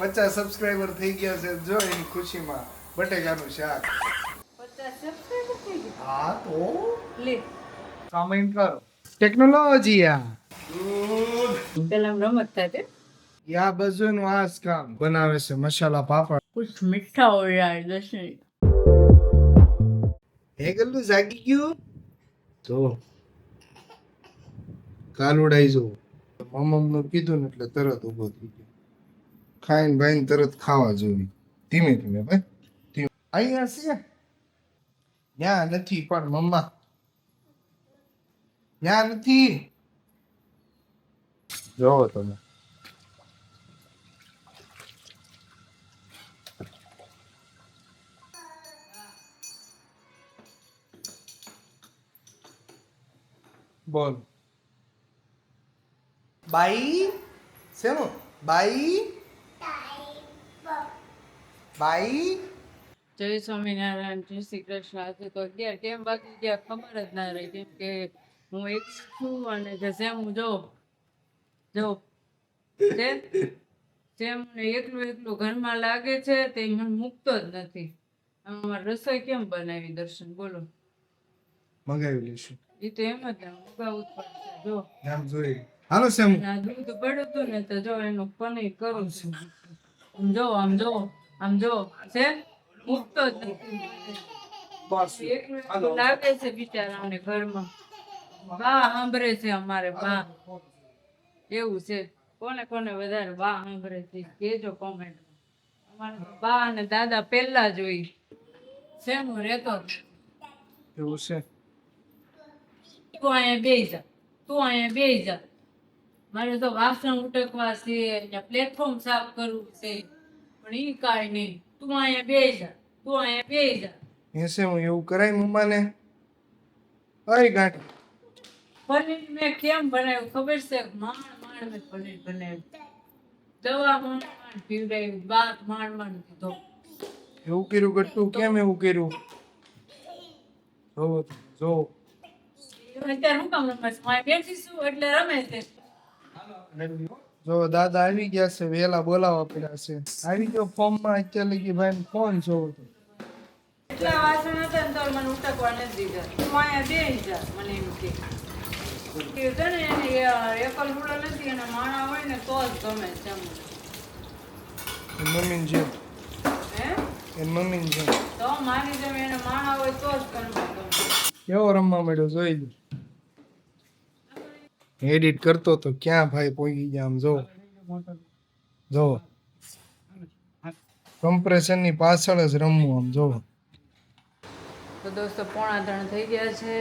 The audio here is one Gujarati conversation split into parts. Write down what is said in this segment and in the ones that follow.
પચાસ સબસ્ક્રાઈબર થઈ ગયા છે. જો એની ખુશીમાં બટેકાનું શાક. હા તો? લે. કમેન્ટ કરો. ટેકનોલોજી આ. પેલા રમત થાય યા બજુનું આ કામ બનાવે છે મસાલા પાપડ. કુછ મીઠા હોય યાર દર્શન. હે ગલ્લું જાગી ગયું? તો કાલ ઉડાઈ જો. મમમનું કીધું ને એટલે તરત ઊભો થઈ ગયો. ખાઈને ભાઈને તરત ખાવા જોઈએ. ધીમે ધીમે ભાઈ. અહીંયા છે. ત્યાં નથી, પણ મમ્મા. ત્યાં નથી. જોવો તમે. બોલ. બાઈ? શેનું? બાઈ? બાઈ? જય સ્વામિનારાયણ જય શ્રી કૃષ્ણ. આજે તો અગિયાર કેમ બાકી ગયા? ખબર જ ના રહી. કેમ કે હું એક છું અને જે સેમ હું જો જો જેમ મને એકલું એકલું ઘરમાં લાગે છે તે મને મૂકતો જ નથી. આમાં રસોઈ કેમ બનાવી દર્શન? બોલો. મંગાવી લઈશું. એ તો એમ જ ને મુકાવું જ પડશે. જો. જોઈ હાલો સેમ. ના દૂધ પડ્યું હતું ને તો જો એનું પનીર કરું છું. જો આમ જો આમ જો. છે? મુકતો જ નથી લાગે છે બિચારાઓને ઘરમાં. બા સાંભળે છે અમારે બા એવું છે. કોને કોને વધારે બા સાંભળે છે? કેજો કોમેન્ટ અમારે બા અને દાદા પહેલા જોઈ સેમ રહેતો એવું છે. તું અહીંયા બે જા. તું અહીંયા બે જા. મારે તો વાસણ ઉટકવા છે ને પ્લેટફોર્મ સાફ કરવું છે. પણ ઈ કાંઈ નહીં. તું અહીંયા બે જા. તું અહીંયા બે જા. એ હું એવું કરાય મમ્માને? અરે ગાંઠ. પનીર મેં કેમ બનાવ્યું? ખબર છે? માણ માણ મેં પનીર બનાવ્યું. દવા માણ માણ પીવડાવી બાત માણ માણ કીધો. એવું કર્યું ગટ્ટુ કેમ એવું કર્યું? જો જો અત્યારે હું કામ રમે છે? બેઠી છું એટલે રમે છે. જો દાદા આવી ગયા છે વેલા બોલાવા પડ્યા છે. આવી ગયો ફોર્મમાં અત્યારે કે ભાઈ ફોન જોવો તો. એટલા વાસણ હતા ને તો મને ઉટકવા નથી દીધા. તું અહીંયા બેસી જા મને એમ કે. કે ને એને એકલ હુડો નથી અને માણા હોય ને તો જ ગમે મમ્મી જેમ. હે? જેમ. તો મારી જેમ એને માણા હોય તો જ કેવો રમવા મળ્યો જોઈ લો. એડિટ કરતો તો ક્યાં ભાઈ પહોંચી ગયા આમ જો. જો. કમ્પ્રેશનની પાછળ જ રમવું આમ જો. તો દોસ્તો પોણા ત્રણ થઈ ગયા છે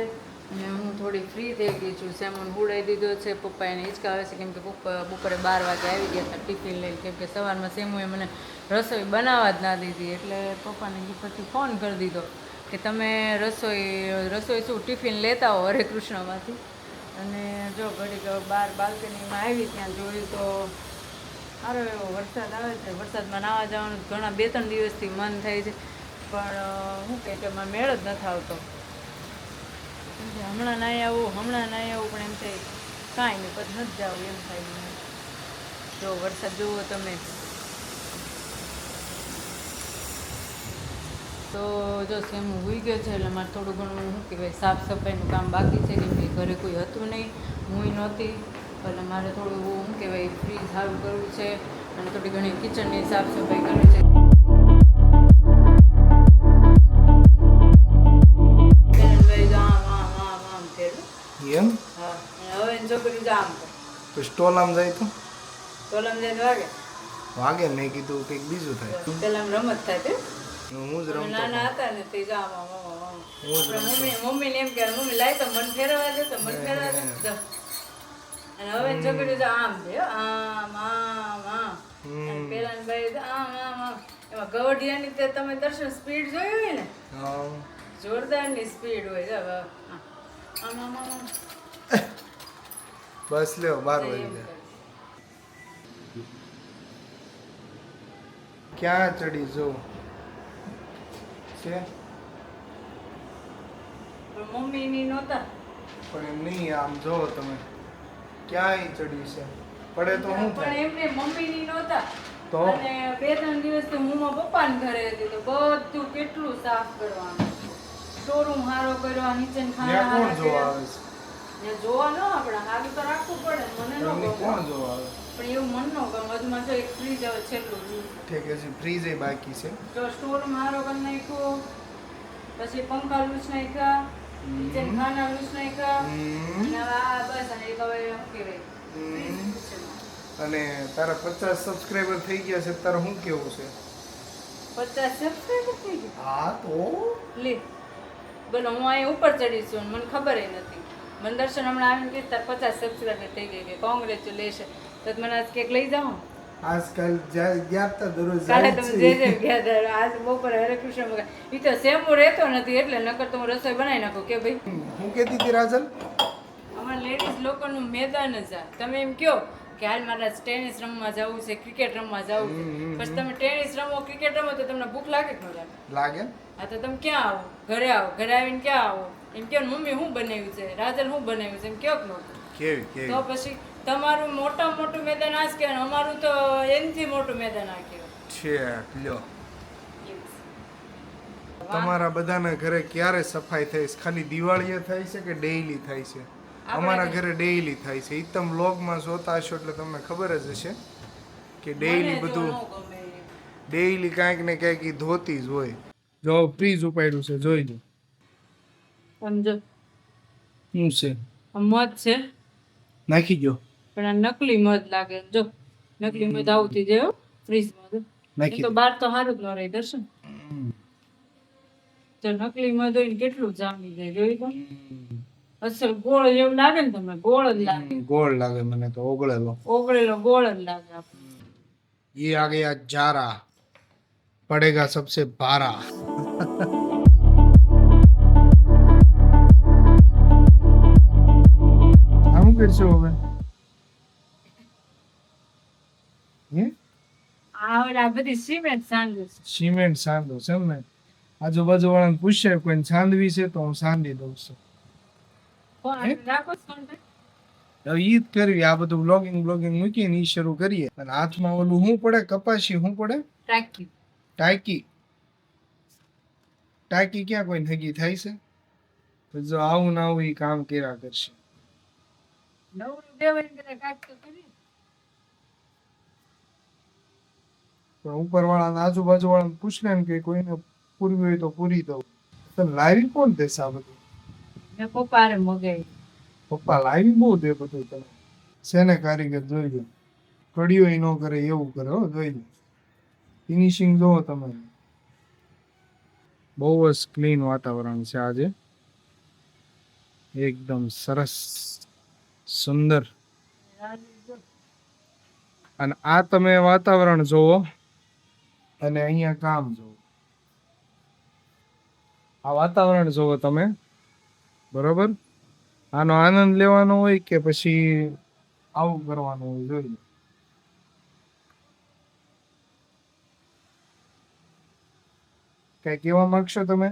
અને હું થોડી ફ્રી થઈ ગઈ છું. સેમોન હુડાઈ દીધો છે. પપ્પા એને હિંચકાવે છે કેમ કે બપોરે બાર વાગે આવી ગયા હતા ટિફિન લઈને. કેમ કે સવારમાં સેમુએ મને રસોઈ બનાવવા જ ના દીધી. એટલે પપ્પાને પછી ફોન કરી દીધો કે તમે રસોઈ રસોઈ શું ટિફિન લેતા હો હરે કૃષ્ણમાંથી? અને જો ઘડીક બાર બાલ્કનીમાં આવી ત્યાં જોયું તો સારો એવો વરસાદ આવે છે. વરસાદમાં નાવા જવાનું ઘણા બે ત્રણ દિવસથી મન થાય છે. પણ શું કહે કે એમાં મેળ જ નથી આવતો. હમણાં નહીં આવું, હમણાં નાઈ આવું, પણ એમ થાય કાંઈ નહીં પછી નથી જાવું, એમ થાય જો વરસાદ જુઓ તમે. તો જો સેમ હોઈ ગયો છે, એટલે મારે થોડું ઘણું શું કહેવાય, સાફ સફાઈનું કામ બાકી છે કે ઘરે કોઈ હતું નહીં હું નહોતી. એટલે મારે થોડું શું કહેવાય ફ્રી સારું કરવું છે અને થોડી ઘણી કિચનની સાફ સફાઈ કરવી છે. બેનભાઈ આમ આમ આમ આમ કર્યું. એમ? હા અને હવે એની છોકરી જો આમ કરે. તો સ્ટોલ આમ જાય વાગે? વાગે મેં કીધું કંઈક બીજું થાય. પેલા રમત થાય હું જ રમતો નાના હતા ને તે જો આમ આમ આમ આમ. હું જ આપણે મમ્મી ને એમ કે મમ્મી લાય તો મન ફેરવા દે તો મન ફેરવા દે. અને હવે એની તો આમ છે આમ આમ આમ. પેલા બાઈ આમ આમ આમ. એમાં ગવડિયાની તે તમે દર્શન સ્પીડ જોઈ હોય ને? જોરદાર જોરદારની સ્પીડ હોય હવે. આમ આમ આમ. બસ લ્યો બાર વાગી ગયા ક્યાં ચડી જો? છે? પણ મમ્મીની નહોતા. પણ એમ નહીં આમ જો તમે. ક્યાંય ચડી છે? પડે તો હું પણ એમને મમ્મી ની નહોતા. તો? અને બે ત્રણ દિવસથી હું પપ્પા ને ઘરે હતી તો બધું કેટલું સાફ કરવાનું શોરૂમ હારો કર્યો નીચે ખાના હારો કોણ જોવા આવે છે? ને જોવા ન આપણે હારું તો રાખવું પડે મને ન કોણ જોવા આવે? પણ એવું મન ન ગમે. હજુમાં જો એક ફ્રીજ હવે છેલ્લું. ઠીક છે ફ્રીજ એ બાકી છે. જો સ્ટોર મારો કરી નાખ્યો પછી પંખા લૂછ નાખ્યા નીચે ખાના લૂછ નાખ્યા અને આ બસ અને એક હવે કહેવાય. અને તારા પચાસ સબસ્ક્રાઈબર થઈ ગયા છે તારે શું કેવું છે? પચાસ સબસ્ક્રાઈબર થઈ ગયા? હા તો? લે બોલો હું અહીંયા ઉપર ચડી છું મને ખબર નથી. મને દર્શન હમણાં આવીને કે તાર પચાસ સબસ્ક્રાઈબર થઈ ગઈ કે કોંગ્રેચ્યુલેશન તો મને આજ કેક લઈ જાઓ. આજકાલ ગયા તા દરરોજ કાલે તમે જે. જે ગયા તા આજ બપોરે હરે કૃષ્ણ મગા એ તો સેમો રહેતો નથી એટલે નકર તો હું રસોઈ બનાવી નાખો કે ભાઈ? હું કહેતી હતી રાજલ? અમારા લેડીઝ લોકોનું મેદાન જ આ. તમે એમ કહો કે હાલ મારે ટેનિસ રમવા જવું છે ક્રિકેટ રમવા જવું છે. પછી તમે ટેનિસ રમો ક્રિકેટ રમો તો તમને ભૂખ લાગે કે ન લાગે? લાગે હા તો તમે ક્યાં આવો? ઘરે આવો ઘરે આવીને ક્યાં આવો? એમ કહો ને, મમ્મી શું બનાવ્યું છે? રાજલ શું બનાવ્યું છે? એમ કહો કે કેવી કેવી? તો પછી તમારું મોટા મોટું મેદાન આ જ કહેવાય અમારું તો એનથી મોટું મેદાન આ કહેવાય. છે લ્યો. તમારા બધાના ઘરે ક્યારે સફાઈ થાય છે? ખાલી દિવાળીએ થાય છે કે ડેઈલી થાય છે? અમારા ઘરે ડેઈલી થાય છે. ઇતમ લોગમાં જોતા હશો એટલે તમને ખબર જ હશે કે ડેઈલી બધું. ડેઈલી કાંઈક ને કાંઈક ધોતી જ હોય. જો ફ્રીજ ઉપાડ્યું છે. જોઈ લો સમજો. શું છે? મધ છે. નાખી ગયો પણ આ નકલી મધ લાગે જો નકલી મધ આવતી જાય ફ્રીજમાં તો નાખી એ તો બહાર તો સારું જ ન રહે દર્શન તો નકલી મધ હોય ને કેટલું જામી જાય જોઈ તો અસલ ગોળ જેવું લાગે ને તમને ગોળ જ લાગે ગોળ લાગે મને તો ઓગળેલો ઓગળેલો ગોળ જ લાગે આપણને. ये आ गया जारा पड़ेगा सबसे भारा આમ કરશો હવે સિમેન્ટ સાંજે છે. સિમેન્ટ સાંધો છે એમ ને? આજુબાજુ વાળાને પૂછશે કોઈ સાંધવી છે તો હું સાંધી દઉં છું? હવે ઈ જ કરવી આ બધું બ્લોગિંગ બ્લોગિંગ મૂકીને ઈ શરૂ કરીએ. અને હાથમાં ઓલું શું પડે કપાસી શું પડે? ટાંકી. ટાંકી. ટાંકી ક્યાં કોઈ નગી થાય છે? જો આવું ના આવું ઈ કામ કર્યા કરશે. નવરું દેવાય ને કદાચ કાંઈક તો કરીએ. પણ ઉપર વાળા આજુબાજુ વાળાને પૂછ લે ને કે કોઈને પૂરવી હોય તો પૂરી દઉં. તો લાવી કોણ દેશે આ બધું? મેં પપ્પારે મગાવી પપ્પા લાવી બહુ દે બધું તમે શેને કારીગર જોઈ લો? કડીઓ ન કરે એવું કરે હો જોઈ લો. ફિનિશિંગ જોવો તમે બહુ જ ક્લીન વાતાવરણ છે આજે. એકદમ સરસ સુંદર. અને આ તમે વાતાવરણ જોવો. અને અહીંયા કામ જોવો આ વાતાવરણ જોવો તમે. બરોબર? આનો આનંદ લેવાનો હોય કે પછી આવું કરવાનું હોય જોઈ કઈ કહેવા માંગશો તમે?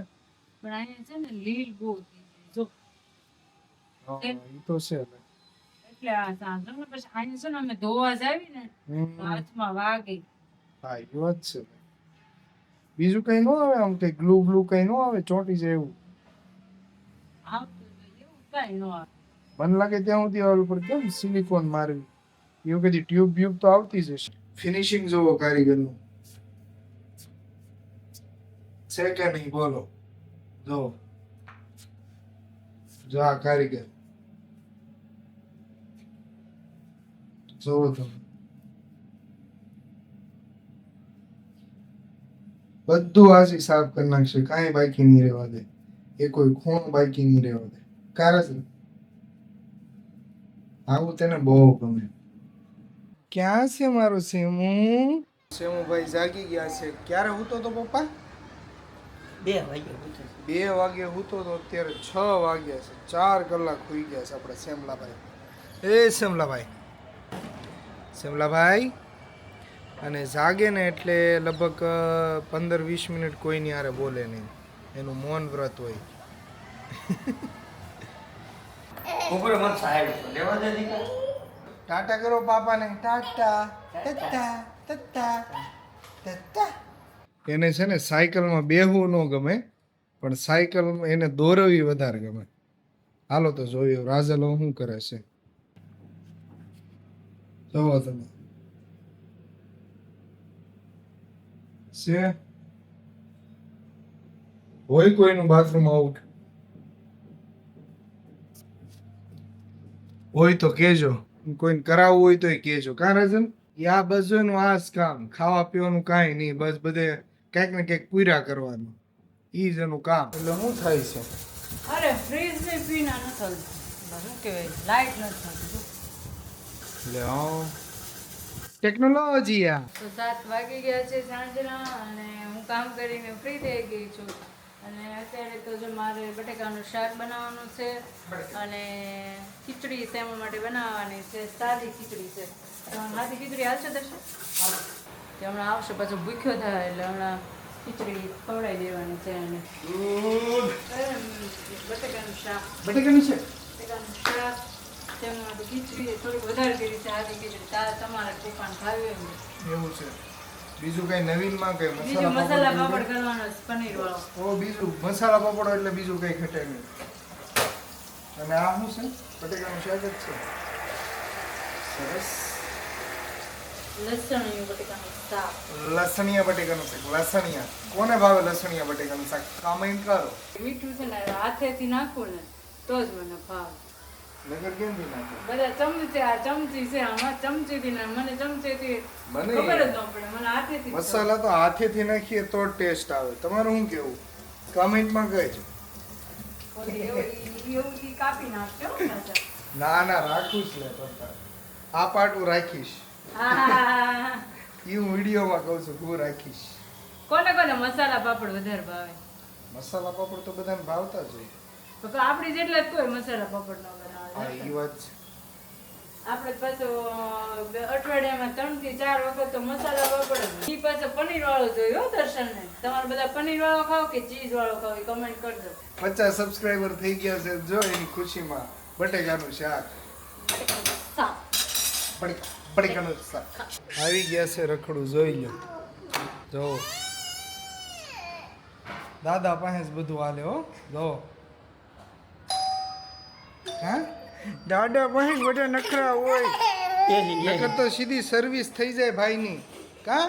પણ અહીંયા છે ને લીલ બહુ જો. હા, ઈ તો છે એટલે આ સાંજનો પછી અહીંયા છે ને અમે ધોવા જાવી ને હાથમાં વાગે હા એ વાત છે. બીજું કઈ ન આવે આમ કઈ ગ્લુ ગ્લુ કઈ ન આવે ચોટી છે એવું. મને લાગે ત્યાં સુધી ઓલ ઉપર કેમ સિલિકોન મારવી? એવું કદી ટ્યુબ બ્યુબ તો આવતી જ હશે. ફિનિશિંગ જોવો કારીગરનું. છે કે નહીં બોલો. જો. જો આ કારીગર. જોવો તમે. બધું આસી સાફ કરી નાખશે. કાંઈ બાકી નહીં રહેવા દે. એ કોઈ ખૂણો બાકી નહીં રહેવા દે. કારણ આવું તેને બહુ ગમે. ક્યાં છે મારો સેમુ? સેમુ ભાઈ જાગી ગયા છે. ક્યારે હૂતો તો પપ્પા? બે વાગે બે વાગે હૂતો તો અત્યારે છ વાગ્યા છે. ચાર કલાક હુઈ ગયા છે આપણે સેમલાભાઈ. એ સેમલાભાઈ. સેમલાભાઈ? અને જાગે ને એટલે લગભગ પંદર વીસ મિનિટ કોઈની હારે બોલે નહીં. એનું મૌન વ્રત હોય. ટાટા કરો પાપાને. ટાટા ટાટા તત્તા તત્તા એને છે ને સાયકલમાં બેહવું ન ગમે પણ સાયકલ એને દોરવી વધારે ગમે. હાલો તો જોયું રાજલો શું કરે છે? જવો તમે. છે? હોય કોઈનું બાથરૂમ આવું હોય તો કેજો કોઈને કરાવવું હોય તો કેજો કા રાજન? આ બસ જોઈનું આ જ કામ. ખાવા પીવાનું કાંઈ નહીં. બસ બધે કંઈક ને કંઈક પૂરા કરવાનું. એ જ એનું કામ. એટલે શું થાય છે? અરે ફ્રીજ ને પીના ન થતું શું કહેવાય? લાઈટ થતું. એટલે હા. ટેકનોલોજી આ. તો સાત વાગી ગયા છે સાંજના અને હું કામ કરીને ફ્રી થઈ ગઈ છું. અને અત્યારે તો જો મારે બટેકાનું શાક બનાવવાનું છે અને ખીચડી સેમો માટે બનાવવાની છે. સાદી ખીચડી છે. સાદી ખીચડી હાલશે દર્શન હમણાં આવશે પાછો ભૂખ્યો થાય એટલે હમણાં ખીચડી ખવડાવી દેવાની છે અને બટેકાનું શાક. બટેકાનું છે બટેકાનું શાક. તેમાં ખીચડી થોડીક વધારે કરી છે સાદી ખીચડી. તાર તમારે તુફાન ખાવી એવું છે. બીજું કઈ નવીનમાં કઈ મસાલા મસાલા પાપડ કરવાનો પનીર વાળો ઓ બીજું મસાલા પાપડ એટલે બીજું કઈ ઘટે નહીં. અને આ શું છે? બટેકાનું શાક જ છે. સરસ. લસણિયા બટેકાનું શાક. લસણિયા કોને ભાવે લસણિયા બટેકાનું શાક? કમેન્ટ કરો. મીઠું છે ને હાથેથી નાખું ને તો જ મને ભાવે. નગર કેમ થી નાખો? બધા ચમચી આ ચમચી છે આમાં ચમચીથી ને મને ચમચીથી મને? ખબર જ ન પડે મને હાથેથી જ મસાલા તો હાથેથી નાખીએ તો ટેસ્ટ આવે. તમારું શું કેવું? કમેન્ટમાં કહેજો. ના ના રાખું જ લે આ પાર્ટ હું રાખીશ એ હું વિડીયોમાં કહું છું હું રાખીશ. કોને કોને મસાલા પાપડ વધારે ભાવે? મસાલા પાપડ તો બધાને ભાવતા જ હોય. તો આપણી જેટલા જ કોઈ મસાલા પાપડ ન હા એ વાત છે. આપણે પાછો અઠવાડિયામાં ત્રણથી ચાર વખત તો મસાલા વાપરે ઈ પાછો પનીર વાળો જોયો હો દર્શનને? તમારે બધા પનીર વાળો ખાવ કે ચીઝ વાળો ખાવ એ કમેન્ટ કરજો. પચાસ સબસ્ક્રાઈબર થઈ ગયા છે જો એની ખુશીમાં બટેકાનું શાક. બટેકાનું શાક. આવી ગયા છે રખડું જોઈ લો. જો. દાદા પાસે જ બધું હાલે હો. જો. હા? દાદા ભાઈ બધા નખરા હોય. નકર તો સીધી સર્વિસ થઈ જાય ભાઈની. કા?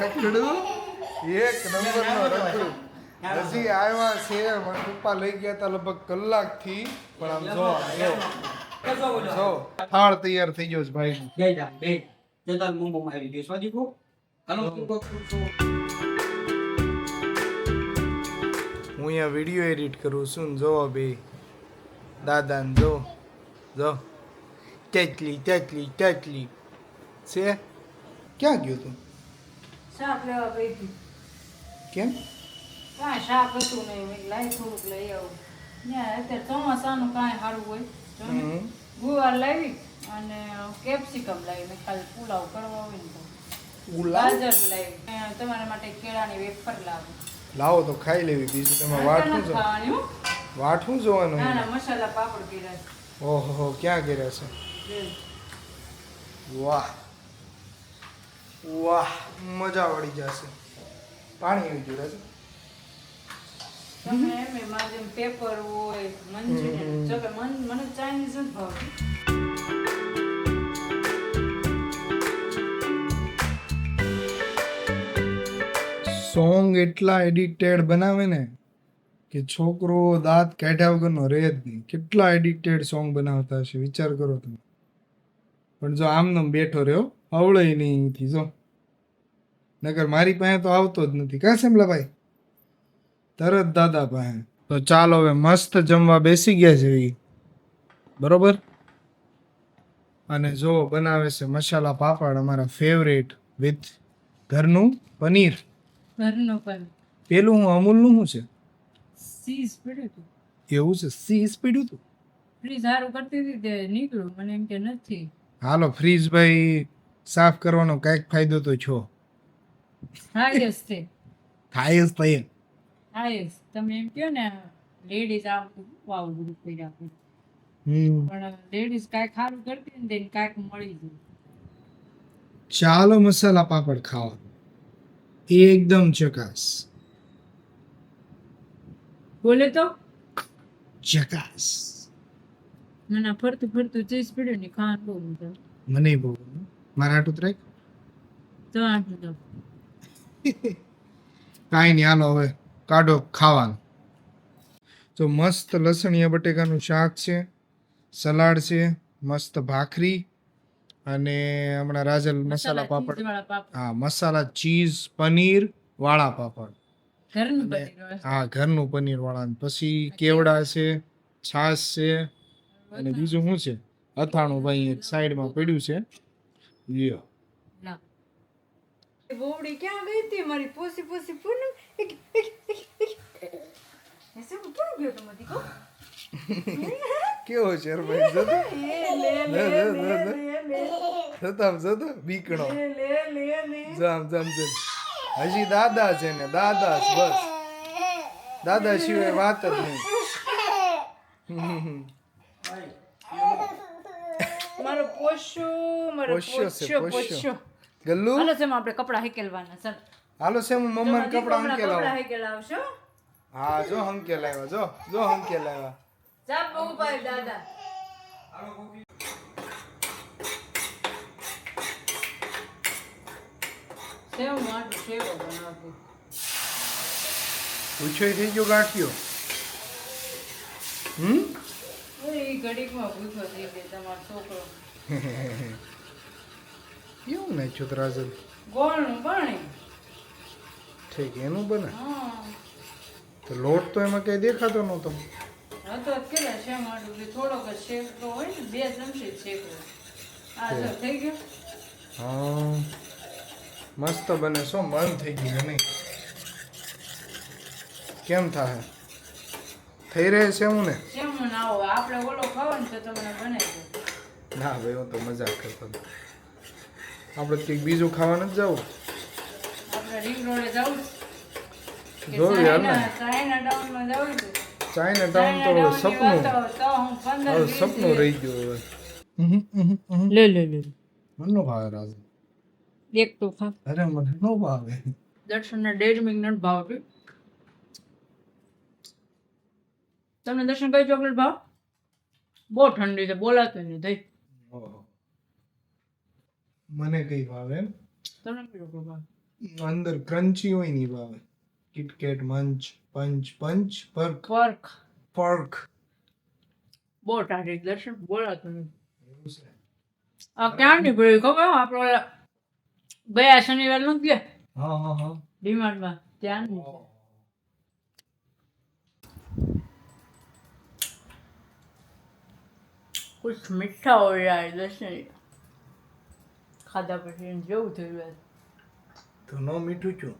રખડું? એક નંબરનો રખડું. હજી આવ્યા છે મારા પપ્પા લઈ ગયા હતા લગભગ કલાકથી. પણ આમ જો જો. થાળ તૈયાર થઈ ગયો છે ભાઈ બે જા બે જો તાર આવી ગયો સ્વાજી કો હું અહીંયા વીડિયો એડિટ કરું છું જોવા બે દાદાને જો જો. તેટલી તેટલી તેટલી. છે? ક્યાં ગયો તું? શાક લેવા ગઈ હતી. કેમ? કાંઈ શાક હતું નહીં. લાઈ થોડુંક લઈ આવું. ત્યાં અત્યારે ચોમાસાનું કાંઈ સારું હોય. ગુવાર લાવી અને કેપ્સિકમ લાવી. મેં ખાલી પુલાવ કરવા હોય ને તો. ગાજર લાવી. તમારા માટે કેળાની વેફર લાવી. લાવો તો ખાઈ લેવી. બીજું તમે વાટ ખાવાની વાટવું જોવાનું. ના ના મસાલા પાપડ કર્યા છે. ઓહો ક્યાં કર્યા છે? વાહ. વાહ મજા વળી જશે. પાણી આવી તમે એમ મારે જેમ પેપર હોય મંચુરિયન જો કે મને ચાઇનીઝ જ ભાવતું. સોંગ એટલા એડિક્ટેડ બનાવે ને કે છોકરો દાંત કાઢ્યા વગરનો રહે જ નહીં. કેટલા એડિક્ટેડ સોંગ બનાવતા હશે વિચાર કરો તમે. પણ જો આમનો બેઠો રહ્યો આવડે નહીં અહીંથી જો. નગર મારી પાસે તો આવતો જ નથી. કાં ભાઈ તરત દાદા પાસે. તો ચાલો હવે મસ્ત જમવા બેસી ગયા છે. બરોબર? અને જો બનાવે છે મસાલા પાપડ અમારા ફેવરેટ વિથ ઘરનું પનીર. ઘરનું પનીર. પેલું હું અમૂલનું શું સીઝ પડ્યું હતું. છે એવું છે? સીઝ પીડ્યું હતું? ફ્રીજ સારું કરતી હતી તે નીકળ્યું? મને એમ કે નથી. હાલો ફ્રીજ ભાઈ સાફ કરવાનો કંઈક ફાયદો તો છો. હાયસ થાય જ થાય હાયસ તમે એમ કહો ને લેડીઝ આમ વાવ ગ્રુપ કરી આપે પણ લેડીઝ કાંઈક સારું કરતી ને તેને કાંઈક મળી જાય. ચાલો મસાલા પાપડ ખાવા. એકદમ ચકાસ. બોલે તો? ચકાસ મને ફરતું ફરતું ચીઝ પીડ્યું ને ખાવાનું બહુ મજા. મને બહુ. મારા હાટું ત્રાક તો આટલું તો કાંઈ નહીં હાલો હવે કાઢો ખાવાનું. તો મસ્ત લસણીયા બટેકાનું શાક છે સલાડ છે મસ્ત ભાખરી અને હમણાં રાજલ મસાલા પાપડ. હા મસાલા ચીઝ પનીર વાળા પાપડ. ઘરનું હા ઘરનું પનીર વાળા. પછી કેવડા છે છાશ છે અને બીજું શું છે? અથાણું ભાઈ એક સાઈડમાં પડ્યું છે. લ્યો. બોવડી ક્યાં ગઈ હતી? મારી પોસી પોસી પૂનમ કેવો છે જતો. લે લે લે, લે લે, લે લે જતો જતો. બીકણો. લે લે લે લે. જામ જામ જામ. હજી દાદા છે ને દાદા બસ. દાદા સિવાય વાત જ નહીં. મારો પોશો મારો પોશો. પોશો ગલ્લુ? હાલો સેમ આપણે કપડા હેકેલવાના સર હાલો સેમ મમ્માને કપડા હંકેલ કપડા આવો હા જો હંકેલ આવ્યા જો જો હંકેલ આવ્યા જા બહુ ભાઈ દાદા. સેવ માટે સેવ બનાવતી થઈ ગયો ગાંઠિયો. હમ? એ ઘડીકમાં ભૂખો થઈ તમારો છોકરો. કેવું નાખ્યું તો રાજલ ગોળનું પાણી. ઠીક એનું બને. હા. તો લોટ તો એમાં કઈ દેખાતો નહોતો. હતો કેટલા શેમ માટે થોડોક જ શેકતો હોય ને બે ચમચી શેકવો. આ થઈ ગયો? હા. મસ્ત બને શું મન થઈ ગયું નહીં. કેમ થાય? થઈ રહે છે હું ને? ના આપણે ઓલો ખાવો ને તમને બને ના ભાઈ હું તો મજાક કરતો આપણે કંઈક બીજું ખાવા નથી જવું. આપણે રિંગ રોડે જવું જોયું યાર ને? ચાઇના ચાઇના ટાઉનમાં જવું ચાઇના ટાઉન તો સપનું. સપનું રહી ગયું હવે. લે લે લે. મને નો ભાવે રાજ. એક તોફાન અરે મને નો ભાવે. દર્શનને ડેઢ મિનિટ ભાવ ભાવતી તમને દર્શન કઈ ચોકલેટ ભાવ? બહુ ઠંડી છે બોલાતું નહીં થઈ મને કઈ ભાવે તમને કઈ ચોકલેટ ભાવ? અંદર ક્રન્ચી હોય નહીં ભાવે. કિટકેટ મંચ પંચ પંચ પર્ક પર્ક પર્ક બહુ ટાઢી દર્શન બોલાતું નહીં. આ ક્યાં નીકળ્યું ખબર? આપણે ઓલા આ શનિવારનું ગયા? હા હા હા. ડિમાન્ડમાં. ત્યાં કુછ મીઠા હોય યાર દર્શન. ખાધા પછી જેવું થયું યાર. તો નો મીઠું છું.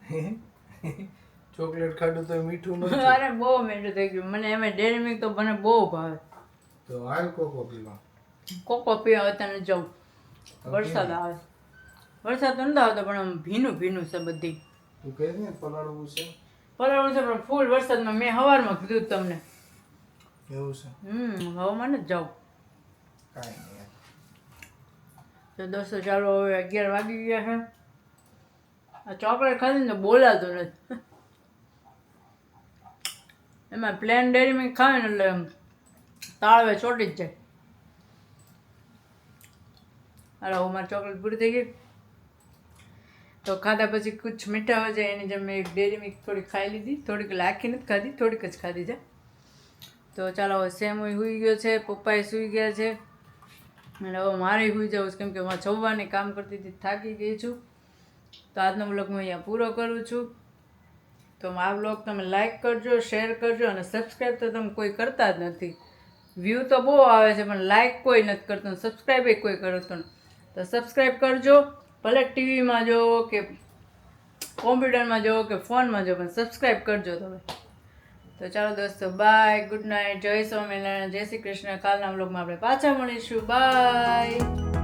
ચોકલેટ ખાધું તો મીઠું નથી અરે બહુ મીઠું થઈ ગયું. મને એમાં ડેરી મિલ્ક તો મને બહુ ભાવે. તો હાલ કોકો પીવા. કોકો પીવા તને જાઉં. વરસાદ આવે. વરસાદ તો આવતો પણ આમ ભીનું ભીનું છે બધી તું કહે ને પલાળવું છે? પણ ફૂલ વરસાદમાં મેં હવારમાં કીધું તમને. એવું છે? હમ હવામાન જ જાઉં. કાંઈ નહીં તો દોસ્તો ચાલો હવે અગિયાર વાગી ગયા છે. આ ચોકલેટ ખાધી ને બોલાતું નથી. એમાં પ્લેન ડેરી મેં ખાવે ને એટલે આમ તાળવે ચોટી જ જાય. હાલો હું મારી ચોકલેટ પૂરી થઈ ગઈ. તો ખાધા પછી કુછ મીઠા હોય જાય, એની જેમ મેં એક ડેરી મિલ્ક થોડીક ખાઈ લીધી. થોડીક લાખી નથી ખાધી, થોડીક જ ખાધી છે. તો ચાલો હવે સેમ સુઈ ગયો છે, પપ્પાએ સૂઈ ગયા છે. અને હવે મારે સુઈ જવું છે, કેમ કે હું છવ્વાની કામ કરતી હતી, થાકી ગઈ છું. તો આજનો બ્લોગ હું અહીંયા પૂરો કરું છું. તો આ બ્લોગ તમે લાઈક કરજો શેર કરજો અને સબસ્ક્રાઈબ તો તમે કોઈ કરતા જ નથી. વ્યૂ તો બહુ આવે છે, પણ લાઈક કોઈ નથી કરતું સબસ્ક્રાઈબ એ કોઈ કરતું તો સબસ્ક્રાઈબ કરજો. ભલે ટીવીમાં જોવો કે કોમ્પ્યુટરમાં જોવો કે ફોનમાં જો પણ સબસ્ક્રાઈબ કરજો તમે. તો ચાલો દોસ્તો બાય ગુડ નાઇટ જય સ્વામિનારાયણ, જય શ્રી કૃષ્ણ. કાલના બ્લોગમાં આપણે પાછા મળીશું. બાય